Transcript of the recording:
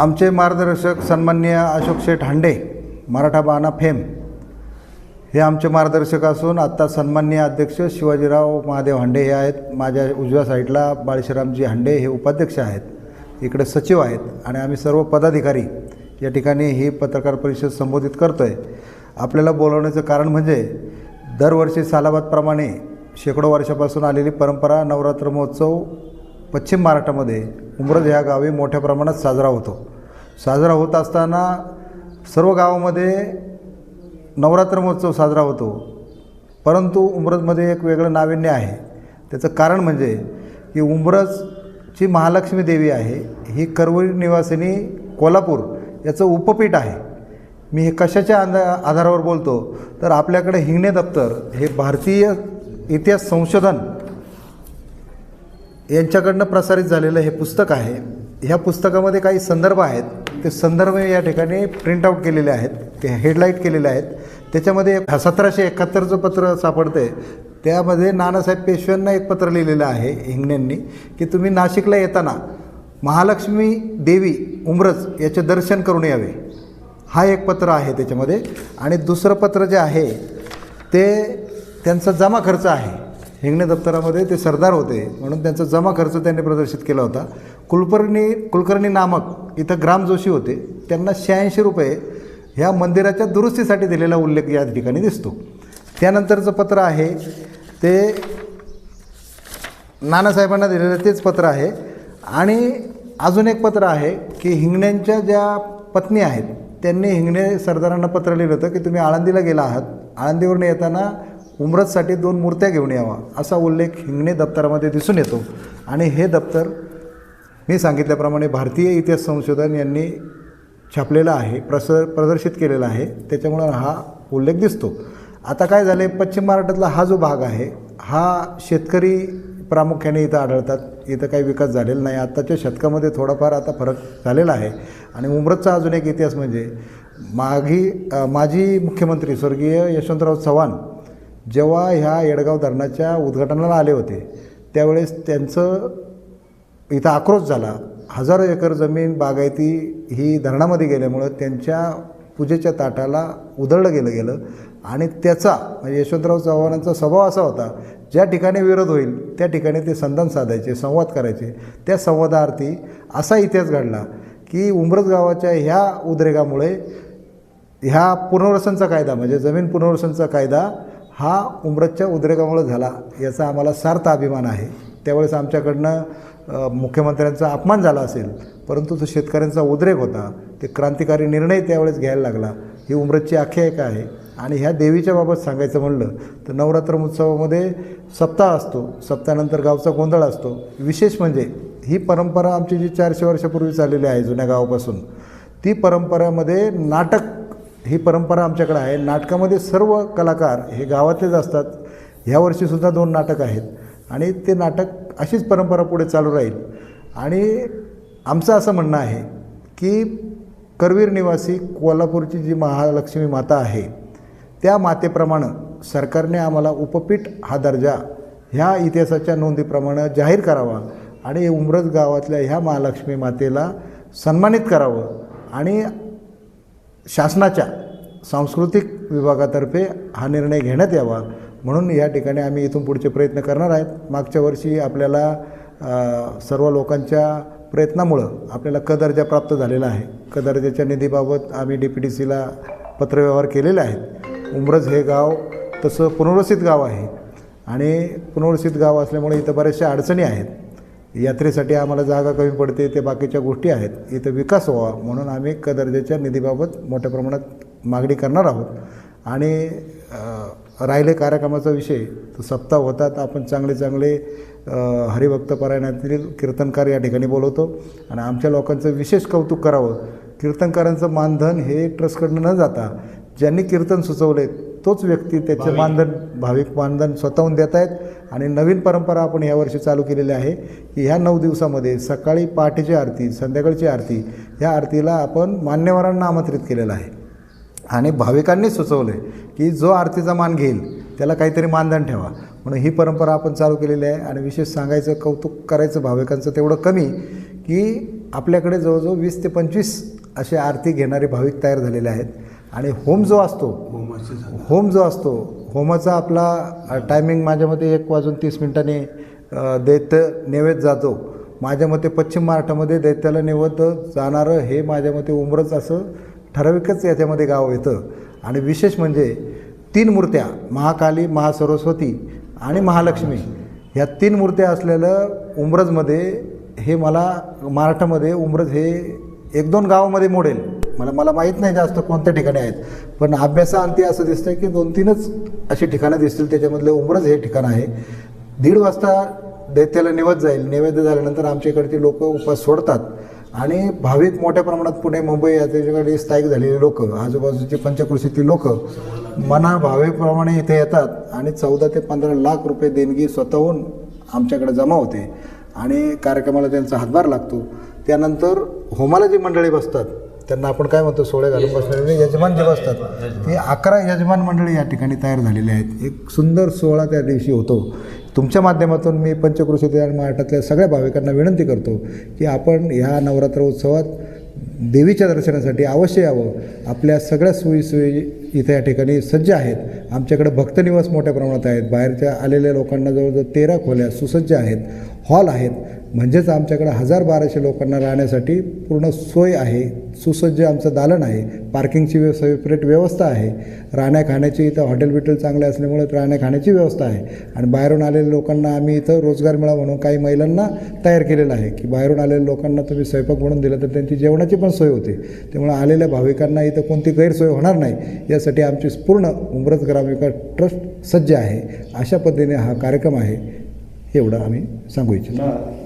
आमचे मार्गदर्शक सन्माननीय अशोक शेठ हांडे मराठा बाणा फेम हे आमचे मार्गदर्शक असून आत्ता सन्माननीय अध्यक्ष शिवाजीराव महादेव हांडे हे आहेत. माझ्या उजव्या साईडला बाळशीरामजी हांडे हे उपाध्यक्ष आहेत. इकडे सचिव आहेत आणि आम्ही सर्व पदाधिकारी या ठिकाणी ही पत्रकार परिषद संबोधित करतो आहे आपल्याला बोलवण्याचं कारण म्हणजे दरवर्षी सालाबादप्रमाणे शेकडो वर्षापासून आलेली परंपरा नवरात्र महोत्सव पश्चिम महाराष्ट्रामध्ये उमरज ह्या गावी मोठ्या प्रमाणात साजरा होतो. साजरा होत असताना सर्व गावामध्ये नवरात्र महोत्सव साजरा होतो. परंतु उमरजमध्ये एक वेगळं नाविन्य आहे. त्याचं कारण म्हणजे की उमरजची महालक्ष्मी देवी आहे. ही करवरी निवासिनी कोल्हापूर याचं उपपीठ आहे. मी हे कशाच्या आधा आधारावर बोलतो? तर आपल्याकडे हिंगणे दप्तर हे भारतीय इतिहास संशोधन यांच्याकडनं प्रसारित झालेलं हे पुस्तक आहे. ह्या पुस्तकामध्ये काही संदर्भ आहेत. ते संदर्भ या ठिकाणी प्रिंट आऊट केलेले आहेत. ते हेडलाईट केलेले आहेत. त्याच्यामध्ये सतराशे एकाहत्तरचं पत्र सापडते त्यामध्ये नानासाहेब पेशव्यांना एक पत्र लिहिलेलं आहे हिंगण्यांनी की तुम्ही नाशिकला येताना महालक्ष्मी देवी उमरज याचे दर्शन करून यावे. हा एक पत्र आहे त्याच्यामध्ये. आणि दुसरं पत्र जे आहे ते त्यांचा जमा खर्च आहे. हिंगणे दप्तरामध्ये ते सरदार होते म्हणून त्यांचा जमा खर्च त्यांनी प्रदर्शित केला होता. कुलकर्णी कुलकर्णी नामक इथं ग्राम जोशी होते. त्यांना शहाऐंशी रुपये ह्या मंदिराच्या दुरुस्तीसाठी दिलेला उल्लेख या ठिकाणी दिसतो. त्यानंतरचं पत्र आहे ते नानासाहेबांना दिलेलं तेच पत्र आहे. आणि अजून एक पत्र आहे की हिंगण्यांच्या ज्या पत्नी आहेत त्यांनी हिंगणे सरदारांना पत्र लिहिलं होतं की तुम्ही आळंदीला गेला आहात. आळंदीवरून येताना उमरतसाठी दोन मूर्त्या घेऊन यावा असा उल्लेख हिंगणे दप्तरामध्ये दिसून येतो. आणि हे दप्तर मी सांगितल्याप्रमाणे भारतीय इतिहास संशोधन यांनी छापलेलं आहे प्रस प्रदर्शित केलेला आहे. त्याच्यामुळं हा उल्लेख दिसतो. आता काय झालं आहे पश्चिम महाराष्ट्रातला हा जो भाग आहे हा शेतकरी प्रामुख्याने इथं आढळतात. इथं काही विकास झालेला नाही. आत्ताच्या शतकामध्ये थोडाफार आता फरक झालेला आहे. आणि उमरतचा अजून एक इतिहास म्हणजे मागी माजी मुख्यमंत्री स्वर्गीय यशवंतराव चव्हाण जेव्हा ह्या येडगाव धरणाच्या उद्घाटनाला आले होते त्यावेळेस त्यांचं इथं आक्रोश झाला. हजारो एकर जमीन बागायती ही धरणामध्ये गेल्यामुळं त्यांच्या पूजेच्या ताटाला उधळलं गेलं गेलं. आणि त्याचा म्हणजे यशवंतराव चव्हाणांचा स्वभाव असा होता ज्या ठिकाणी विरोध होईल त्या ठिकाणी ते संधान साधायचे संवाद करायचे. त्या संवादार्थी असा इतिहास घडला की उमरत गावाच्या ह्या उद्रेकामुळे ह्या पुनर्वसनचा कायदा म्हणजे जमीन पुनर्वसनचा कायदा हा उमरतच्या उद्रेकामुळे झाला याचा आम्हाला सार्थ अभिमान आहे. त्यावेळेस आमच्याकडनं मुख्यमंत्र्यांचा अपमान झाला असेल परंतु तो शेतकऱ्यांचा उद्रेक होता. ते क्रांतिकारी निर्णय त्यावेळेस घ्यायला लागला. ही उमरतची आख्यायिका आहे. आणि ह्या देवीच्या बाबत सांगायचं म्हणलं तर नवरात्र उत्सवामध्ये सप्ताह असतो. सप्ताहानंतर गावचा गोंधळ असतो. विशेष म्हणजे ही परंपरा आमची जी चारशे वर्षापूर्वी चाललेली आहे जुन्या गावापासून ती परंपरामध्ये नाटक ही परंपरा आमच्याकडे आहे. नाटकामध्ये सर्व कलाकार हे गावातलेच असतात. ह्या वर्षीसुद्धा दोन नाटक आहेत. आणि ते नाटक अशीच परंपरा पुढे चालू राहील. आणि आमचं असं म्हणणं आहे की करवीर निवासी कोल्हापूरची जी महालक्ष्मी माता आहे त्या मातेप्रमाणे सरकारने आम्हाला उपपीठ हा दर्जा ह्या इतिहासाच्या नोंदीप्रमाणे जाहीर करावा आणि उमरज गावातल्या ह्या महालक्ष्मी मातेला सन्मानित करावं आणि शासनाच्या सांस्कृतिक विभागातर्फे हा निर्णय घेण्यात यावा. म्हणून या ठिकाणी आम्ही इथून पुढचे प्रयत्न करणार आहेत. मागच्या वर्षी आपल्याला सर्व लोकांच्या प्रयत्नामुळं आपल्याला क दर्जा प्राप्त झालेला आहे. क दर्जाच्या निधीबाबत आम्ही डी पी डी सीला पत्रव्यवहार केलेले आहेत उमरज हे गाव तसं पुनर्वसित गाव आहे. आणि पुनर्वसित गाव असल्यामुळे इथं बऱ्याचशा अडचणी आहेत. यात्रेसाठी आम्हाला जागा कमी पडते ते बाकीच्या गोष्टी आहेत. इथं विकास व्हावा म्हणून आम्ही क दर्जाच्या निधीबाबत मोठ्या प्रमाणात मागणी करणार आहोत. आणि राहिले कार्यक्रमाचा विषय तर सप्ताह होतात आपण चांगले चांगले हरिभक्तपरायणातील हरिभक्त कीर्तनकार या ठिकाणी बोलवतो. आणि आमच्या लोकांचं विशेष कौतुक करावं. कीर्तनकारांचं मानधन हे ट्रस्टकडनं न जाता ज्यांनी कीर्तन सुचवले तोच व्यक्ती त्याचे मानधन भाविक मानधन स्वतःहून देत आहेत आणि नवीन परंपरा आपण यावर्षी चालू केलेली आहे की ह्या नऊ दिवसामध्ये सकाळी पहाटेची आरती संध्याकाळची आरती ह्या आरतीला आपण मान्यवरांना आमंत्रित केलेलं आहे. आणि भाविकांनी सुचवलं आहे की जो आरतीचा मान घेईल त्याला काहीतरी मानधन ठेवा. म्हणून ही परंपरा आपण चालू केलेली आहे आणि विशेष सांगायचं कौतुक करायचं भाविकांचं तेवढं कमी की आपल्याकडे जवळजवळ वीस ते पंचवीस असे आरती घेणारे भाविक तयार झालेले आहेत. आणि होम जो असतो होम जो असतो होमाचा आपला टायमिंग माझ्या मते एक वाजून तीस मिनिटांनी दैत्य नैवेद्य जातो. माझ्या मते पश्चिम महाराष्ट्रामध्ये दैत्याला नैवेद्य जाणारं हे माझ्या मते उमरच असं ठराविकच याच्यामध्ये गाव येतं. आणि विशेष म्हणजे तीन मूर्त्या महाकाली महासरस्वती आणि महालक्ष्मी ह्या तीन मूर्त्या असलेलं उमरजमध्ये हे मला महाराष्ट्रामध्ये उमरज हे एक दोन गावामध्ये मोडेल. म्हणजे मला मला माहीत नाही जास्त कोणत्या ठिकाणी आहेत. पण अभ्यासाअंती असं दिसतंय की दोन तीनच अशी ठिकाणं दिसतील त्याच्यामधले उमरज हे ठिकाण आहे. दीड वाजता दैत्याला निवेद जाईल. नैवेद्य झाल्यानंतर आमच्या इकडची लोक उपास सोडतात. आणि भाविक मोठ्या प्रमाणात पुणे मुंबई या त्याच्याकडे स्थायिक झालेले लोक आजूबाजूची पंचकृषीतील लोक मना भावेप्रमाणे इथे येतात आणि चौदा ते पंधरा लाख रुपये देणगी स्वतःहून आमच्याकडे जमा होते. आणि कार्यक्रमाला त्यांचा हातभार लागतो. त्यानंतर होमाला जी मंडळी बसतात. त्यांना आपण काय म्हणतो सोळे घालून बसलेले यजमान जे बसतात. ते अकरा यजमान मंडळी या ठिकाणी तयार झालेले आहेत. एक सुंदर सोहळा त्या दिवशी होतो. तुमच्या माध्यमातून मी पंचकृषीतील आणि महाराष्ट्रातल्या सगळ्या भाविकांना विनंती करतो की आपण ह्या नवरात्र उत्सवात देवीच्या दर्शनासाठी अवश्य यावं. आपल्या सगळ्या सोयीसोयी इथे या ठिकाणी सज्ज आहेत. आमच्याकडे भक्तनिवास मोठ्या प्रमाणात आहेत. बाहेरच्या आलेल्या लोकांना जवळजवळ तेरा खोल्या सुसज्ज आहेत. हॉल आहेत. म्हणजेच आमच्याकडे हजार बाराशे लोकांना राहण्यासाठी पूर्ण सोय आहे. सुसज्ज आमचं दालन आहे. पार्किंगची व्यव सेपरेट व्यवस्था आहे. राहण्या खाण्याची इथं हॉटेल बिटेल चांगले असल्यामुळे राहण्या खाण्याची व्यवस्था आहे. आणि बाहेरून आलेल्या लोकांना आम्ही इथं रोजगार मिळावा म्हणून काही महिलांना तयार केलेलं आहे की बाहेरून आलेल्या लोकांना तुम्ही स्वयंपाक म्हणून दिलं तर त्यांची जेवणाची पण सोय होते. त्यामुळे आलेल्या भाविकांना इथं कोणती गैरसोय होणार नाही यासाठी आमची पूर्ण उमरत ग्रामविकास ट्रस्ट सज्ज आहे. अशा पद्धतीने हा कार्यक्रम आहे. एवढं आम्ही सांगू इच्छितो.